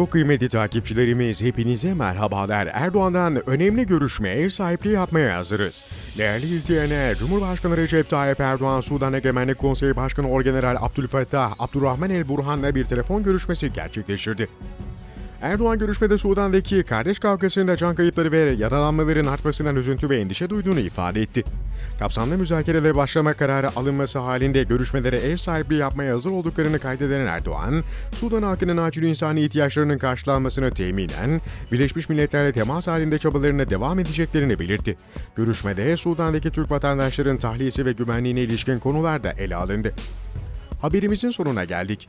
Çok kıymetli takipçilerimiz hepinize merhabalar. Erdoğan'dan önemli görüşme ev sahipliği yapmaya hazırız. Değerli izleyenler, Cumhurbaşkanı Recep Tayyip Erdoğan, Sudan Egemenlik Konseyi Başkanı Orgeneral Abdülfettah Abdurrahman El Burhan'la bir telefon görüşmesi gerçekleştirdi. Erdoğan görüşmede Sudan'daki kardeş kavgasında can kayıpları ve yaralanmaların artmasından üzüntü ve endişe duyduğunu ifade etti. Kapsamlı müzakerelere başlama kararı alınması halinde görüşmelere ev sahipliği yapmaya hazır olduklarını kaydeden Erdoğan, Sudan halkının acil insani ihtiyaçlarının karşılanmasını teminen Birleşmiş Milletler'le temas halinde çabalarına devam edeceklerini belirtti. Görüşmede Sudan'daki Türk vatandaşların tahliyesi ve güvenliğine ilişkin konular da ele alındı. Haberimizin sonuna geldik.